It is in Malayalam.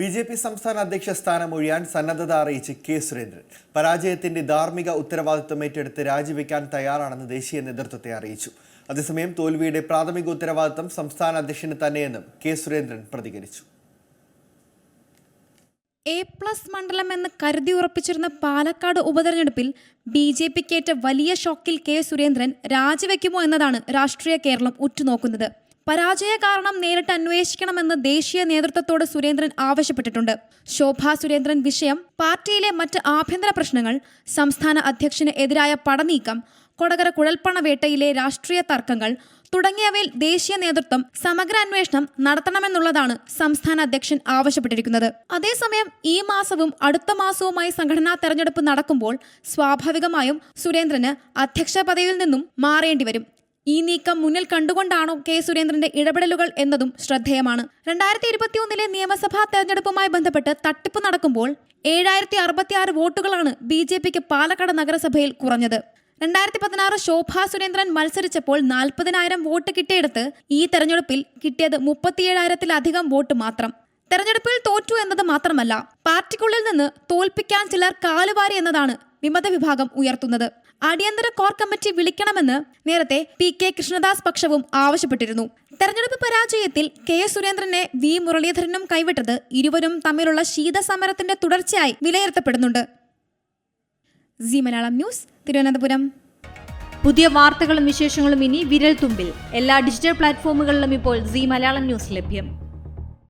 ബി ജെ പി സംസ്ഥാന അധ്യക്ഷ സ്ഥാനം ഒഴിയാൻ സന്നദ്ധത അറിയിച്ച് കെ സുരേന്ദ്രൻ. പരാജയത്തിന്റെ ധാർമ്മിക ഉത്തരവാദിത്വം ഏറ്റെടുത്ത് രാജിവെക്കാൻ തയ്യാറാണെന്ന് ദേശീയ നേതൃത്വത്തെ അറിയിച്ചു. അതേസമയം തോൽവിയുടെ പ്രാഥമിക ഉത്തരവാദിത്വം സംസ്ഥാന അധ്യക്ഷന് തന്നെയെന്നും കെ സുരേന്ദ്രൻ പ്രതികരിച്ചു. എ പ്ലസ് മണ്ഡലം എന്ന് കരുതി ഉറപ്പിച്ചിരുന്ന പാലക്കാട് ഉപതെരഞ്ഞെടുപ്പിൽ ബി ജെ പിക്കേറ്റ വലിയ ഷോക്കിൽ കെ സുരേന്ദ്രൻ രാജിവെക്കുമോ എന്നതാണ് രാഷ്ട്രീയ കേരളം ഉറ്റുനോക്കുന്നത്. പരാജയ കാരണം നേരിട്ട് അന്വേഷിക്കണമെന്ന് ദേശീയ നേതൃത്വത്തോട് സുരേന്ദ്രൻ ആവശ്യപ്പെട്ടിട്ടുണ്ട്. ശോഭാ സുരേന്ദ്രൻ വിഷയം പാർട്ടിയിലെ മറ്റ് ആഭ്യന്തര പ്രശ്നങ്ങൾ സംസ്ഥാന അധ്യക്ഷന് എതിരായ പടനീക്കം കൊടകര കുഴൽപ്പണവേട്ടയിലെ രാഷ്ട്രീയ തർക്കങ്ങൾ തുടങ്ങിയവയിൽ ദേശീയ നേതൃത്വം സമഗ്ര അന്വേഷണം നടത്തണമെന്നുള്ളതാണ് സംസ്ഥാന അധ്യക്ഷൻ ആവശ്യപ്പെട്ടിരിക്കുന്നത്. അതേസമയം ഈ മാസവും അടുത്ത മാസവുമായി സംഘടനാ തെരഞ്ഞെടുപ്പ് നടക്കുമ്പോൾ സ്വാഭാവികമായും സുരേന്ദ്രന് അധ്യക്ഷ പദവിയിൽ നിന്നും മാറേണ്ടി വരും ഈ നീക്കം മുന്നിൽ കണ്ടുകൊണ്ടാണോ കെ സുരേന്ദ്രന്റെ ഇടപെടലുകൾ എന്നതും ശ്രദ്ധേയമാണ്. രണ്ടായിരത്തി ഇരുപത്തിയൊന്നിലെ നിയമസഭാ തെരഞ്ഞെടുപ്പുമായി ബന്ധപ്പെട്ട് തട്ടിപ്പ് നടക്കുമ്പോൾ ഏഴായിരത്തി അറുപത്തിയാറ് വോട്ടുകളാണ് ബി ജെ പിക്ക് പാലക്കാട് നഗരസഭയിൽ കുറഞ്ഞത്. രണ്ടായിരത്തി പതിനാറ് ശോഭാ സുരേന്ദ്രൻ മത്സരിച്ചപ്പോൾ നാൽപ്പതിനായിരം വോട്ട് കിട്ടിയെടുത്ത് ഈ തെരഞ്ഞെടുപ്പിൽ കിട്ടിയത് മുപ്പത്തിയേഴായിരത്തിലധികം വോട്ട് മാത്രം. തെരഞ്ഞെടുപ്പിൽ തോറ്റു എന്നത് മാത്രമല്ല പാർട്ടിക്കുള്ളിൽ നിന്ന് തോൽപ്പിക്കാൻ ചിലർ കാലുവാരി എന്നതാണ് വിമത വിഭാഗം ഉയർത്തുന്നത്. അടിയന്തര കോർ കമ്മിറ്റി വിളിക്കണമെന്ന് നേരത്തെ പി കെ കൃഷ്ണദാസ് പക്ഷവും ആവശ്യപ്പെട്ടിരുന്നു. തെരഞ്ഞെടുപ്പ് പരാജയത്തിൽ കെ സുരേന്ദ്രനെ വി മുരളീധരനും കൈവിട്ടത് ഇരുവരും തമ്മിലുള്ള ശീതസമരത്തിന്റെ തുടർച്ചയായി വിലയിരുത്തപ്പെടുന്നുണ്ട്. C Malayalam news Thiruvananthapuram. പുതിയ വാർത്തകളും വിശേഷങ്ങളും ഇനി വിരൽ തുമ്പിൽ എല്ലാ ഡിജിറ്റൽ പ്ലാറ്റ്ഫോമുകളിലും ഇപ്പോൾ സി മലയാളം ന്യൂസ് ലഭ്യം.